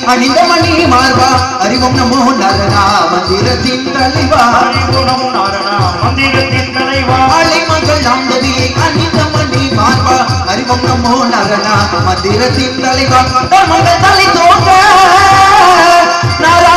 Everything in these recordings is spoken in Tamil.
அலைமகள் ஆந்தவியை அணிந்த மணி மார்பா அறிவம் நமோ நரனா மந்திரத்தின் தலைவா அறிவுணம் நாரணா மந்திரத்தின் தலைவா அலைமகள் ஆந்தவியை அணிந்த மணி மார்பா அறிவம் நமோ நரனா மந்திரத்தின் தலைவா மகள் தலை தோன்ற நாராயணா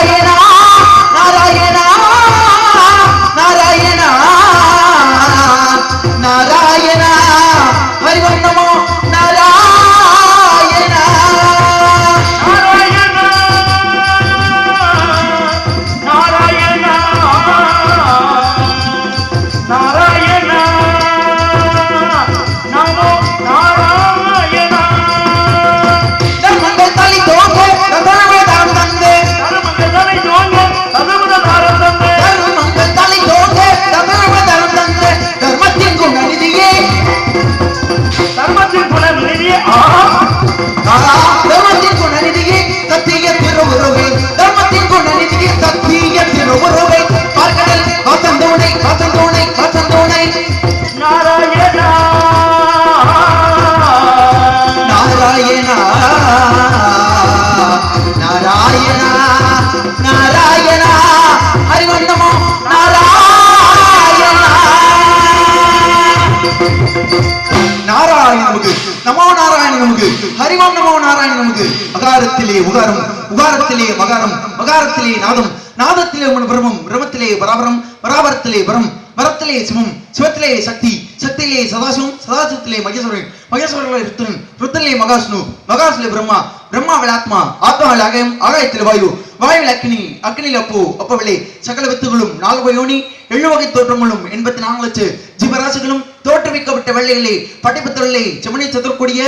நாதத்திலே மகாரம் மகாரத்திலே நாதம் நாதத்திலே உமன் பிரமம் பிரமத்திலே பராபரம் பராபரத்திலே பரம் வரத்திலே சிவம் சிவத்திலே சக்தி சக்தியிலே சதாசிவம் சதாசிவத்திலே மகேஸ்வரன் மகேஸ்வரர்களே ருத்ரன் ருத்ரனிலே மகாஷ்ணு மகாசுலே பிரம்மா பிரம்மாவில் ஆத்மா ஆத்மாவில் அகயம் ஆகாயத்தில் வாயு வாயுவில் அக்னி அக்னியில் அப்போ அப்பவிலே சகல வித்துகளும் நால்வகை யோனி எழு தோற்றங்களும் எண்பத்தி நான்கு லட்சம் ஜீவராசிகளும் தோற்றுவிக்கப்பட்ட வெள்ளையிலே படிப்பு தொழிலை படைப்புத்தொழிலே செமனி சதுர்கொடிய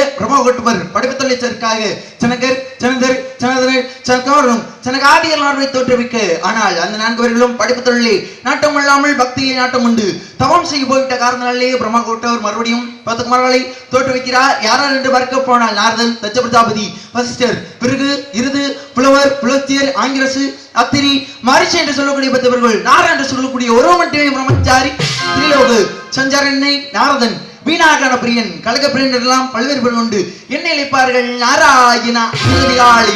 படிப்பு தொழிலை சேர்க்காக சனகர் சனதர் சனதனர் சனகாரும் சனகாதியல் நாடுவை தோற்றுவிக்க. ஆனால் அந்த நான்கு படிப்பு தொழிலை நாட்டம் இல்லாமல் பக்தியை நாட்டம் உண்டு. தவம் செய்ய போய்விட்ட காரணனாலே பிரம்மகோட்டவர் மறுபடியும் பத்துகுமார்களை தோற்றுவிக்கிறார். யாரார் என்று பார்க்க போனால் நாரதன் தச்ச பிரஜாபதி வசிஷ்டர் பிறகு இருது புலவர் புலத்தியர் ஆங்கிரசு அத்திரி மரிச்சு என்று சொல்லக்கூடிய பத்தவர்கள் நாரா என்று சொல்லக்கூடிய ஒரு மட்டுமே பிரம்மச்சாரி திரிலோகு சஞ்சரன்னை நாரதன் வீணாகான பிரியன் கழக பிரியன் எல்லாம் பல்வேறு பெண் உண்டு. என்ன இழைப்பார்கள் நாராயணா. நீதியால்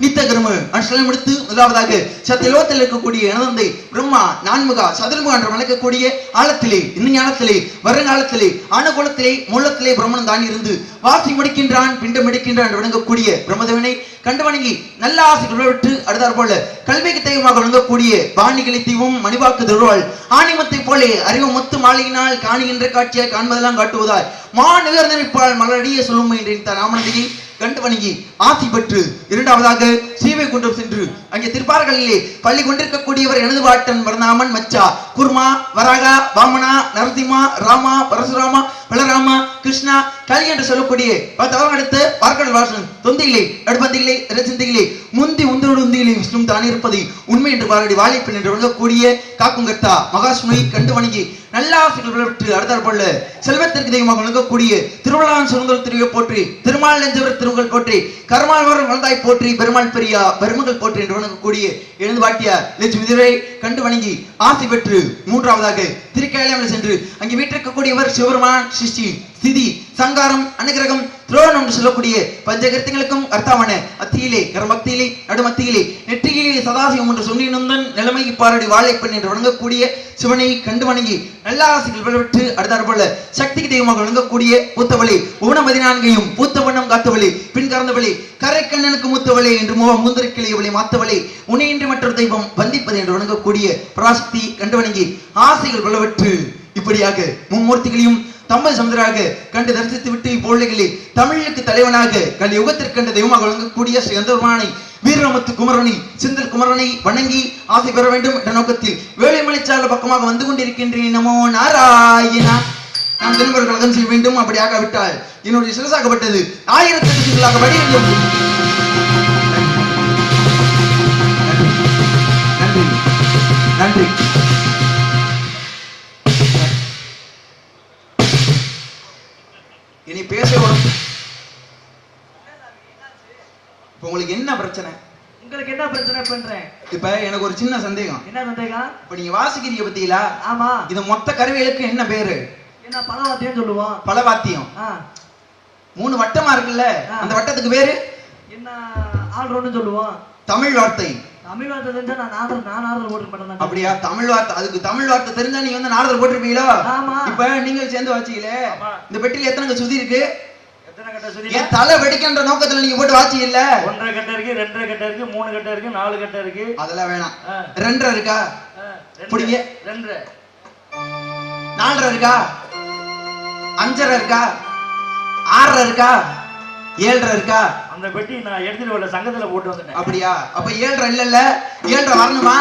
நித்த கரும அனுஷ்டம் எடுத்து முதலாவதாக சத்தியலோகத்தில் இருக்கக்கூடிய இனந்தை பிரம்மா நான்முகா சதுர்முகா என்று வளர்க்கக்கூடிய ஆழத்திலே இன்னும் ஞானத்திலே வருங்காலத்திலே அணுகுலத்திலே மூலத்திலே பிரம்மன் தான் இருந்து வாசி முடிக்கின்றான் பிண்டம் எடுக்கின்றான் என்று வணங்கக்கூடிய பிரம்மதேவனை கண்டு வணங்கி நல்ல ஆசை விட்டு அடுத்தார் போல கல்விக்கு தெய்வமாக விளங்கக்கூடிய பாணிகளை தீவும் மணிவாக்கு தருவாள் ஆணிமத்தை போலே அறிவு முத்து மாலையினால் காணுகின்ற காட்சியை காண்பதெல்லாம் காட்டுவதாய் மா நிகழ்ந்தமைப்பால் மலரடிய சொல்லும் என்றேன் தன் ராமனதியை கண்டு வணங்கி ஆசி பெற்று இரண்டாவதாக சீவை கொண்டு சென்று அங்கே திருப்பார்களிலே பள்ளி கொண்டிருக்கக்கூடியவர் எனது பாட்டன் மருந்தாமன் மச்சா குர்மா வராகா வாமனா நரசிம்மா ராமா பரசுராமா பலராமா கிருஷ்ணா கலி என்று சொல்லக்கூடிய பத்தவரம் அடுத்து பார்க்கடல் வாசன் தொந்தியிலே நடுப்பந்தியிலே ரசிந்தியிலே முந்தி உந்தரோடு உந்தியிலே விஷ்ணு தான் இருப்பதை உண்மை என்று பாரடி வாழைப்பெண் என்று வழங்கக்கூடிய காக்குங்கத்தா மகாஸ்மி கண்டு வணங்கி நல்ல ஆசைகள் பெற்று அடுத்தாற் போல செல்வத்திற்கு தெய்வமாக வழங்கக்கூடிய திருவிழான் சுருங்கல் திருவியை போற்றி திருமால் நெஞ்சவர் திருவுகள் போற்றி கருமாழ்வர் வளர்ந்தாய் போற்றி பெருமாள் பெரியா பெருமகள் போற்றி என்று வணங்கக்கூடிய எழுந்து பாட்டியா லட்சுமி திரை கண்டு வணங்கி ஆசை பெற்று மூன்றாவதாக திருக்கையிலம் சென்று அங்கே வீட்டிற்கக்கூடியவர் சிவபெருமான் சிருஷ்டி சிதி சங்காரம் அனுகிரகம் துரோணம் என்று சொல்லக்கூடிய பஞ்சகிருத்திகளுக்கும் கர்த்தாவான அத்தியிலே கரமத்தியிலே நடுமத்தியிலே நெற்றியிலே சதாசிவம் என்று சொன்னிருந்தன் நிலைமை பாரடி வாழைப்பெண் என்று வணங்கக்கூடிய சிவனை கண்டு வணங்கி நல்ல ஆசைகள் விளைவிட்டு அடுத்தாற் போல சக்திக்கு தெய்வமாக வழங்கக்கூடிய பூத்தவளே உவன பதினான்கையும் பூத்த வண்ணம் காத்தவளே பின் கறந்தவளே கரைக்கண்ணனுக்கு மூத்தவளே என்று முக முந்திருக்கிளையவளை மாத்தவளே உனையின்றி மற்றொரு தெய்வம் வந்திப்பது என்று வணங்கக்கூடிய பராசக்தி கண்டு வணங்கி ஆசைகள் விளைவிட்டு இப்படியாக மும்மூர்த்திகளையும் தம்பது சமுதராக கண்டு தரிசித்து விட்டு இப்பொழுதிலே தமிழுக்கு தலைவனாக கல் யுகத்திற்கு கண்ட தெய்வமாக வழங்கக்கூடிய ஸ்ரீ கந்தர்மானை வீரமுத்து குமரனை சிந்தல் குமரனை வணங்கி ஆசை பெற வேண்டும் என்ற நோக்கத்தில் வேலைமலைச்சால பக்கமாக வந்து கொண்டிருக்கின்றேன். நமோ நாராயணா. நான் திரும்ப கலகம் செய்ய வேண்டும். அப்படி விட்டால் என்னுடைய சிறசாகப்பட்டது ஆயிரத்தி எட்டுகளாக வடிவம் நன்றி. நன்றி. இப்ப உங்களுக்கு என்ன பிரச்சனை? உங்களுக்கு என்ன பிரச்சனை பண்றேன்? இப்ப எனக்கு ஒரு சின்ன சந்தேகம். என்ன சந்தேகம்? இப்ப நீங்க வாசிக்கிறீங்க பத்தீங்களா ஆமா. இது மொத்த கருவிகளுக்கு என்ன பேரு? என்ன பலவாத்தியம் சொல்லுவோம். பலவாத்தியம் மூணு வட்டமா இருக்குல்ல. அந்த வட்டத்துக்கு பேரு? என்ன ஆல்ரவுண்ட் சொல்லுவோம். தமிழ் வார்த்தை. தமிழ் வார்த்தை தெரிஞ்சா நான் நாதல் நான் நாதல் போட்டு மாட்டேன் அப்படியா? தமிழ் வார்த்தை அதுக்கு தமிழ் வார்த்தை தெரிஞ்சா நீங்க வந்து நாரதர் போட்டிருப்பீங்களோ? ஆமா. இப்ப நீங்க சேர்ந்து வச்சீங்களே. இந்த பெட்டில எத்தனை சுதி இருக்கு? என் தலை வெடிக்கின்ற நோக்கத்துல நீங்க போட்டு வாச்சிங்கல்ல ஒன்றரை கட்ட இருக்கு ரெண்டரை கட்ட இருக்கு மூணு கட்ட இருக்கு நாலு கட்ட இருக்கு. அதெல்லாம் வேணாம். ரெண்டரை இருக்கா? புடிங்க. ரெண்டரை. நாலரை இருக்கா? அஞ்சரை இருக்கா? ஆறரை இருக்கா? ஏழரை இருக்கா? அந்த பெட்டி நான் எடுத்துட்டு வரல சங்கத்துல போட்டு வந்துட்டேன். அப்படியா? அப்ப ஏழரை இல்லல்ல. ஏழரை வரணுமா?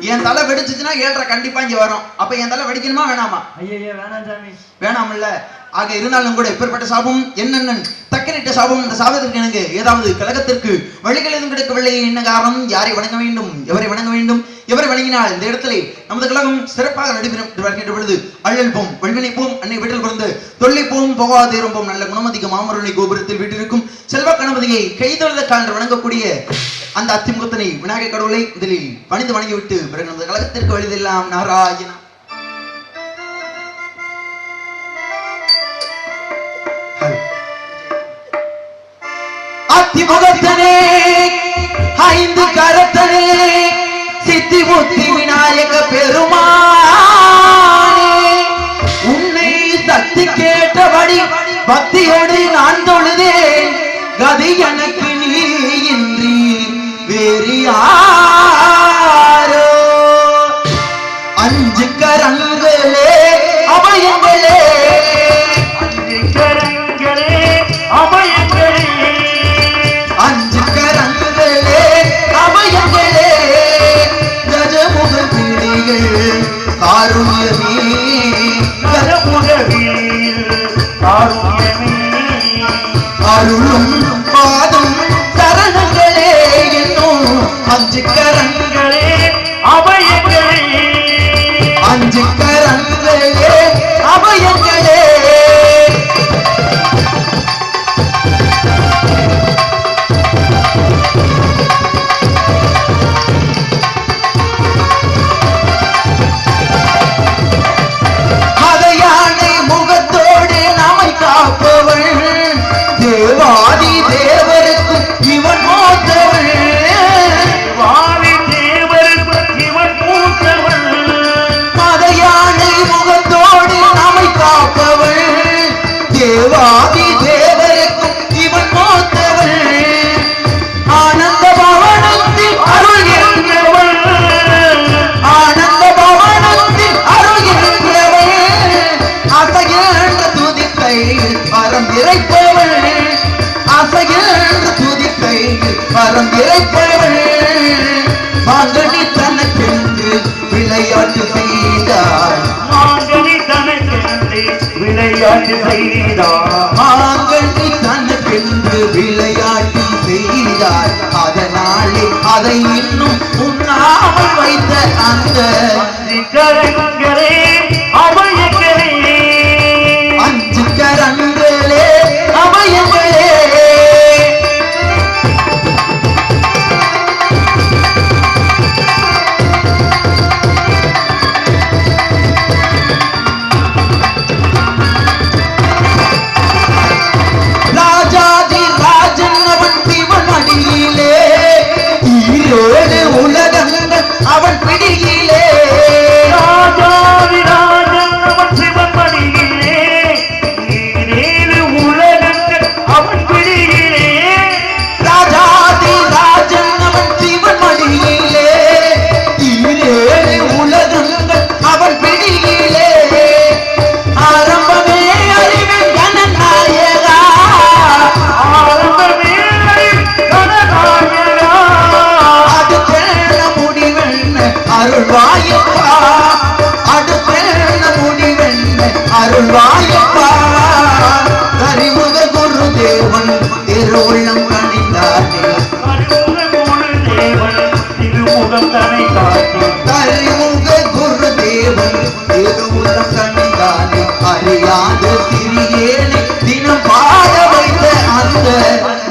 என் தலை வெடிச்சுச்சுன்னா ஏழரை கண்டிப்பா இங்க வரும். அப்ப என் தலை வெடிக்கணுமா வேணாமா? ஐயா வேணாம் சாமி. வேணாமல்ல. ஆக இருந்தாலும் கூட இப்பேற்பட்ட சாபம் என்னென்ன தக்கனிட்ட சாபம் இந்த சாபத்திற்கு எனக்கு ஏதாவது கழகத்திற்கு வழிகள் எதுவும் கிடைக்கவில்லை என்ன காரணம்? யாரை வணங்க வேண்டும்? எவரை வணங்க வேண்டும்? எவரை வணங்கினால் இந்த இடத்திலே நமது கழகம் சிறப்பாக நடைபெறும் வருகின்ற பொழுது அழல்போம் வல்வினைப்போம் அன்னை வீட்டில் பிறந்து தொல்லைப்போம் போகாதேரும்போம் நல்ல குணமதிக்கு மாமருளை கோபுரத்தில் வீட்டிற்கும் செல்வ கணபதியை கைதொழுத கான்று வணங்கக்கூடிய அந்த அத்திமுகத்தனை விநாயகர் கடவுளை முதலில் பணிந்து வணங்கிவிட்டு பிறகு நமது கழகத்திற்கு வழிதெல்லாம் நாராயணம் அத்திமுகத்தனே ஐந்து கரத்தனே சித்தி முத்தி விநாயக பெருமானே. உன்னை சக்தி கேட்டபடி பக்தியோடு நான் தொழுதேன் கதி எனக்கு കാരുണ്യമീ കരമുരവിൽ കാരുണ്യമീ അരുളും പാദം കരണങ്ങളെ എന്നു അഞ്ച് കരങ്ങൾ வைத்த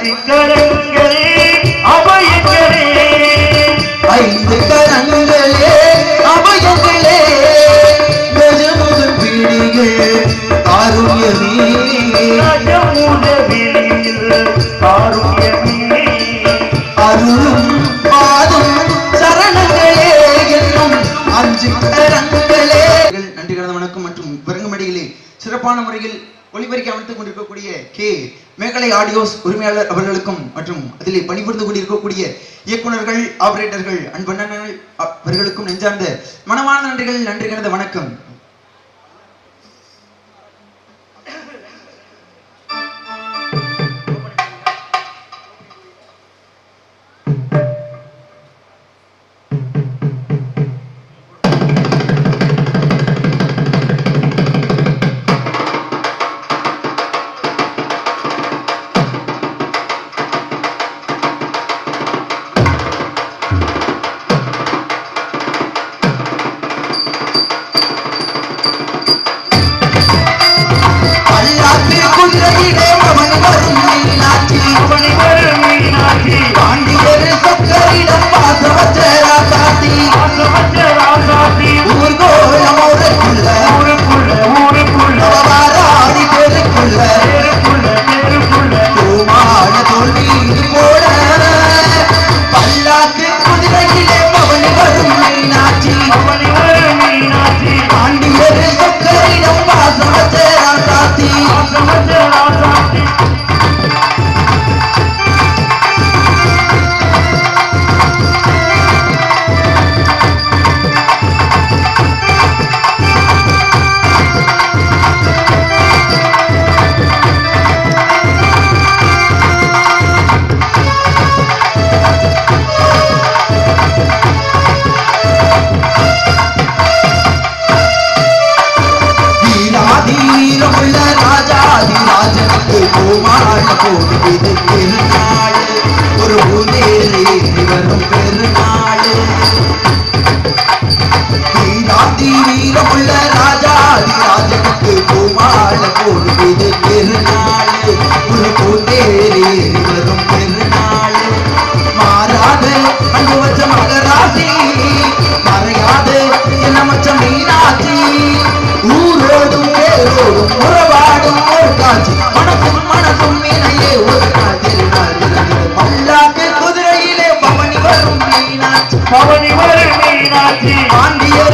சிக்கரம் ஆடியோஸ் உரிமையாளர் அவர்களுக்கும் மற்றும் அதில் பணிபுரிந்து கொண்டிருக்கக்கூடிய இயக்குனர்கள் ஆபரேட்டர்கள் அன்பண்ணர்கள் அவர்களுக்கும் நெஞ்சார்ந்த மனமான நன்றிகள் நன்றி கிடந்த வணக்கம். ராஜனுக்கு பூமால போடுவது பெருநாள் ஒரு பூதேறி வரும் பெருநாள் வீராதி வீரமுள்ள ராஜாதி ராஜனுக்கு பூமால போடுவது பெருநாள் ஒரு பூதேறி வரும் பெருநாள் மாறாது அங்கு வச்ச மகராசி மறையாது என்ன மச்ச மீனாட்சி ஊரோடும் பேரோடும் உறவா பவனி அவனை வரும் மீனாட்சி பாண்டியர்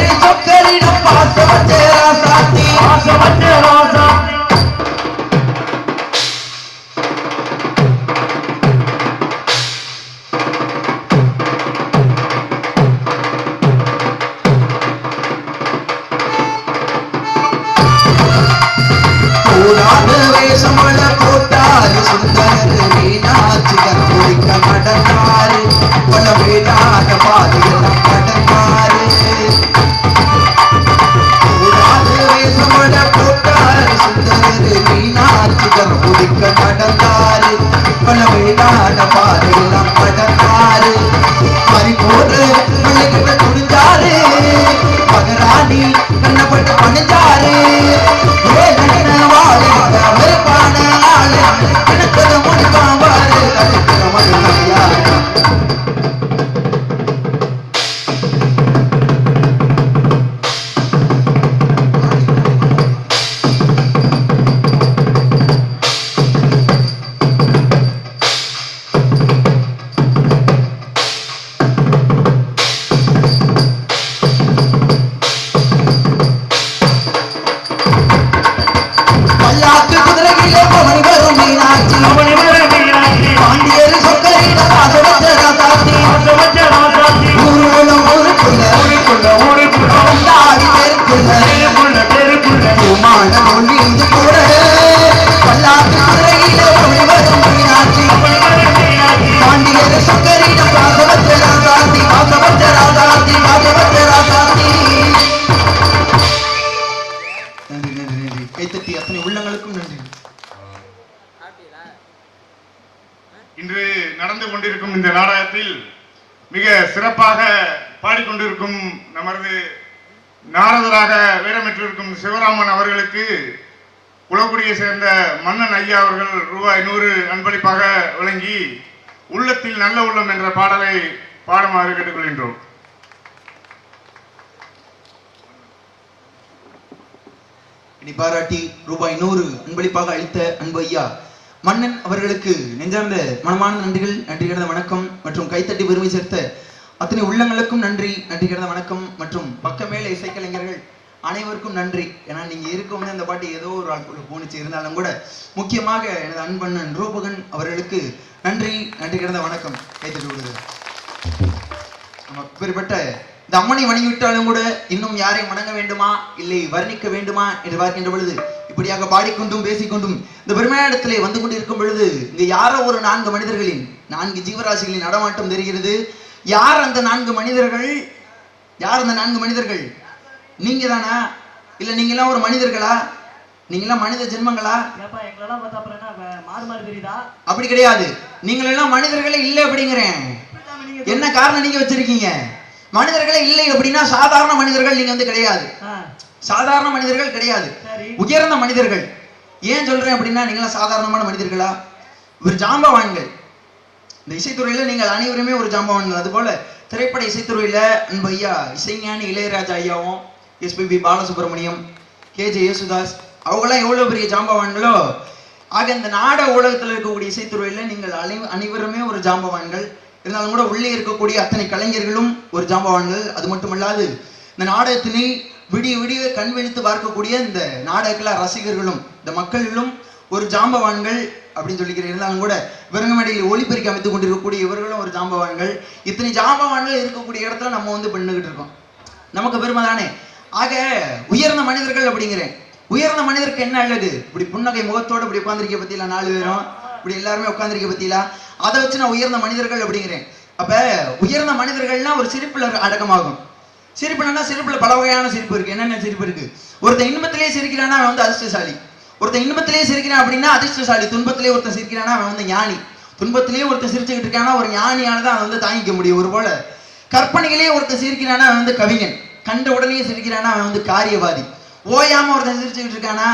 சேர்ந்த மன்னன் ஐயா அவர்கள் ரூபாய் நூறு அன்பளிப்பாக வழங்கி உள்ளத்தில் நல்ல உள்ளம் என்ற பாடலை பாடமாக கேட்டுக்கொள்கின்றோம். பாராட்டி ரூபாய் நூறு அன்பளிப்பாக அளித்த அன்பு ஐயா மன்னன் அவர்களுக்கு நெஞ்சார்ந்த மனமான நன்றிகள் நன்றி கிடந்த வணக்கம் மற்றும் கைத்தட்டி பெருமை சேர்த்த அத்தனை உள்ளங்களுக்கும் நன்றி நன்றி கிடந்த வணக்கம் மற்றும் பக்கமேல இசைக்கலைஞர்கள் அனைவருக்கும் நன்றி. ஏன்னா நீங்க இருக்கவங்க அந்த பாட்டு ஏதோ ஒரு ஆட்கள் போனிச்சு இருந்தாலும் கூட முக்கியமாக எனது அன்பண்ணன் ரூபகன் அவர்களுக்கு நன்றி நன்றி கிடந்த வணக்கம் கைத்தட்டி நம்ம இப்பேற்பட்ட இந்த அம்மனை வணங்கிவிட்டாலும் கூட இன்னும் யாரை வணங்க வேண்டுமா இல்லை வர்ணிக்க வேண்டுமா என்று பார்க்கின்ற பொழுது இப்படியாக பாடிக்கொண்டும் பேசிக்கொண்டும் இந்த பெருமையிடத்திலே வந்து கொண்டிருக்கும் பொழுது இங்க யாரோ ஒரு நான்கு மனிதர்களின் நான்கு ஜீவராசிகளின் நடமாட்டம் தெரிகிறது. யார் அந்த நான்கு மனிதர்கள்? யார் அந்த நான்கு மனிதர்கள்? நீங்க தானா இல்ல நீங்களாம் ஒரு மனிதர்களா? நீங்களாம் மனித ஜென்மங்களா? ஏப்பா எங்களெல்லாம் பார்த்தா அப்புறம் என்ன வே- மாறு மாறு தெரியுதா? அப்படி கிடையாது. நீங்கள் எல்லாம் மனிதர்களே இல்லை அப்படிங்கிறேன். நீங்க என்ன காரணம் நீங்க வச்சிருக்கீங்க? மனிதர்களே இல்லை அப்படின்னா சாதாரண மனிதர்கள் நீங்க வந்து கிடையாது. சாதாரண மனிதர்கள் கிடையாது. உயர்ந்த மனிதர்கள். ஏன் சொல்றேன் அப்படின்னா நீங்களா சாதாரணமான மனிதர்களா? ஒரு ஜாம்பவான்கள். இந்த இசைத்துறையில நீங்கள் அனைவருமே ஒரு ஜாம்பவான்கள். அதுபோல திரைப்பட இசைத்துறையில அன்பு ஐயா இசைஞானி இளையராஜா ஐயாவும் எஸ்பிபி பாலசுப்ரமணியம் கேஜே யேசுதாஸ். அவங்களாம் எவ்வளவு பெரிய ஜாம்பவான்களோ? ஆக இந்த நாட உலகத்தில் இருக்கக்கூடிய இசைத்துறையில நீங்கள் அனை அனைவருமே ஒரு ஜாம்பவான்கள். இருந்தாலும் கூட உள்ளே இருக்கக்கூடிய அத்தனை கலைஞர்களும் ஒரு ஜாம்பவான்கள். அது மட்டுமல்லாது இந்த நாடகத்தினை விடிய விடிய கண் விழித்து பார்க்கக்கூடிய இந்த நாடகக்கல ரசிகர்களும் இந்த மக்களிலும் ஒரு ஜாம்பவான்கள் அப்படின்னு சொல்லிக்கிறேன். இருந்தாலும் கூட விரங்கமேடையில் ஒளிபெருக்கி அமைத்துக் கொண்டிருக்கக்கூடிய இவர்களும் ஒரு ஜாம்பவான்கள். இத்தனை ஜாம்பவான்கள் இருக்கக்கூடிய இடத்துல நம்ம வந்து பண்ணிக்கிட்டு இருக்கோம். நமக்கு பெருமை தானே? ஆக உயர்ந்த மனிதர்கள் அப்படிங்கிறேன். உயர்ந்த மனிதருக்கு என்ன அழகு இப்படி புன்னகை முகத்தோடு இப்படி உட்காந்துருக்க பத்தியில நாலு பேரும்? இப்படி எல்லாருமே உட்காந்துருக்க பத்தியில? அதை வச்சு நான் உயர்ந்த மனிதர்கள் அப்படிங்கிறேன். அப்ப உயர்ந்த மனிதர்கள்னா ஒரு சிரிப்புல அடக்கமாகும். சிரிப்புலன்னா சிரிப்புல பல வகையான சிரிப்பு இருக்கு. என்னென்ன சிரிப்பு இருக்கு? ஒருத்தன் இன்பத்திலேயே சிரிக்கிறான்னா அவன் வந்து அதிர்ஷ்டசாலி. ஒருத்தன் இன்பத்திலேயே சிரிக்கிறான் அப்படின்னா அதிர்ஷ்டசாலி. துன்பத்திலேயே ஒருத்தன் சிரிக்கிறானா அவன் வந்து ஞானி. துன்பத்திலேயே ஒருத்தன் சிரிச்சுக்கிட்டு இருக்கானா ஒரு ஞானியானதான் அவன் வந்து தாங்கிக்க முடியும். ஒரு போல கற்பனைகளே ஒருத்தன் சிரிக்கிறானா அவன் வந்து கவிஞன். கண்ட உடனே சிரிக்கிறானா அவன் வந்து காரியவாதி. ஓயாம ஒருத்தன் சிரிச்சுக்கிட்டு இருக்கானா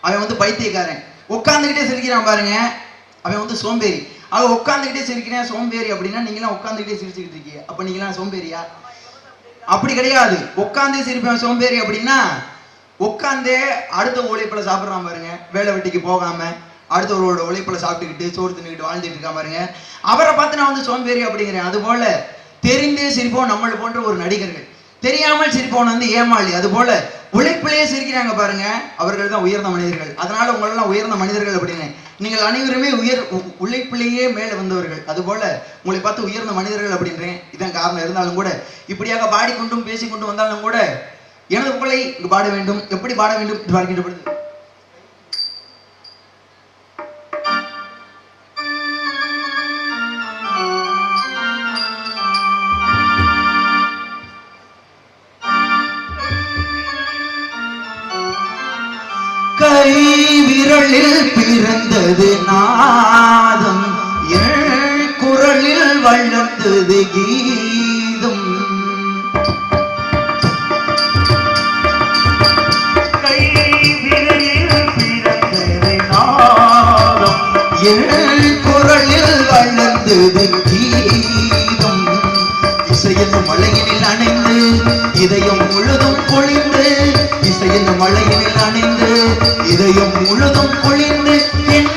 அவன் வந்து பைத்தியக்காரன். உட்காந்துக்கிட்டே சிரிக்கிறான் பாருங்க அவன் வந்து சோம்பேறி. அவன் உட்காந்துக்கிட்டே சிரிக்கிறேன் சோம்பேறி அப்படின்னா நீங்களாம் உட்காந்துக்கிட்டே சிரிச்சுக்கிட்டு இருக்கீங்க. அப்ப நீங்களாம் சோம்பேறியா? அப்படி கிடையாது. உட்காந்தே சிரிப்பேன் சோம்பேறி அப்படின்னா உட்காந்தே அடுத்த உழைப்பில் சாப்பிட்றான் பாருங்க வேலை வெட்டிக்கு போகாம அடுத்தவரோட உழைப்பில் சாப்பிட்டுக்கிட்டு சோறு தின்னுக்கிட்டு வாழ்ந்துட்டு இருக்கான் பாருங்க. அவரை பார்த்து நான் வந்து சோம்பேறி அப்படிங்கிறேன். அதுபோல தெரிந்தே சிரிப்போம் நம்மளை போன்ற ஒரு நடிகர்கள். தெரியாமல் சிரிப்பவன் வந்து ஏமாளி. அது போல உழைப்பிலேயே சிரிக்கிறாங்க பாருங்க. அவர்கள் தான் உயர்ந்த மனிதர்கள். அதனால உங்களெல்லாம் உயர்ந்த மனிதர்கள் அப்படின்னு. நீங்கள் அனைவருமே உயர் உழைப்பிலேயே மேலே வந்தவர்கள். அது போல உங்களை பார்த்து உயர்ந்த மனிதர்கள் அப்படின்றேன். இதான் காரணம். இருந்தாலும் கூட இப்படியாக பாடிக்கொண்டும் பேசிக்கொண்டும் வந்தாலும் கூட எனது புகழை இங்கு பாட வேண்டும். எப்படி பாட வேண்டும் என்று பார்க்கின்ற பொழுது பிறந்தது நாதம் என் குரலில் வளர்ந்தது கீதம். என் குரலில் வளர்ந்தது கீதம். இசையின் மலையினில் அணைந்து இதயம் முழுதும் பொழிந்து இந்த மலையினில் அணைந்து இதயம் முழுதும் பொழிந்து என்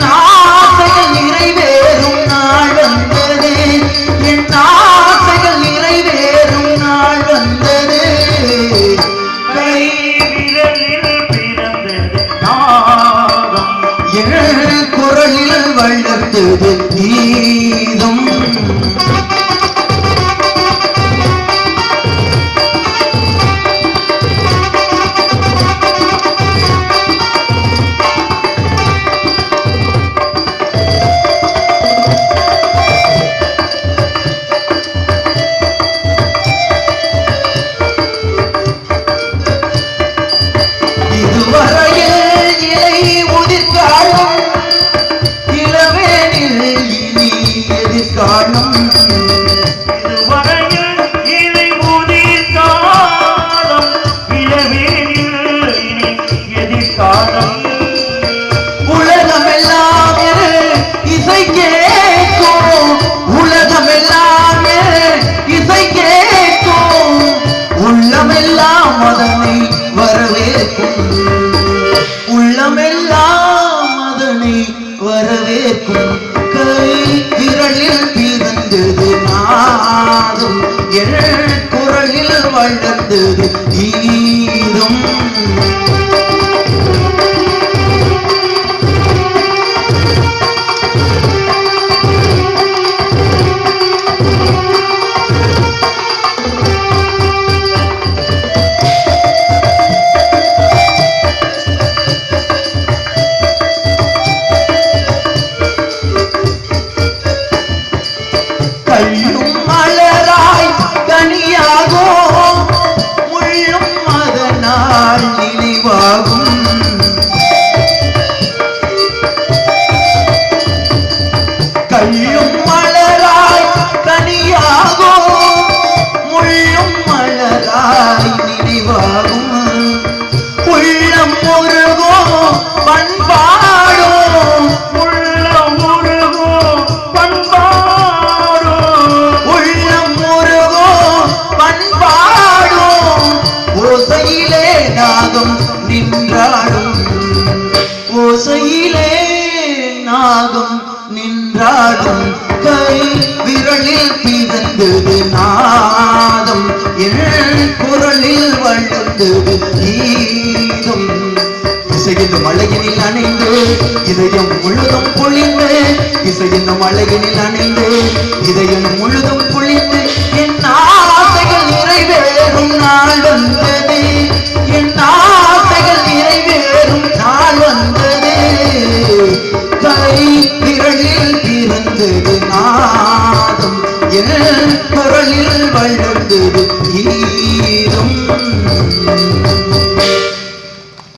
ஓசையிலே நாகம் நின்றாடும். கை விரலில் பிறந்தது நாதம். என் குரலில் வளர்ந்தது கீதம். இசையின் மலையினில் அணைந்து இதயம் முழுதும் பொழிந்து இசையின் மலையினில் அணைந்து இதயம் முழுதும் பொழிந்து என் ஆசைகள் நிறைவேறும் நாள் வந்தது. என் ஆசைகள் நிறைவேறும் நாள் வந்தது. கை திரளில் பிறந்தது நாதம். என் குரலில் வளர்ந்தது ஈரம்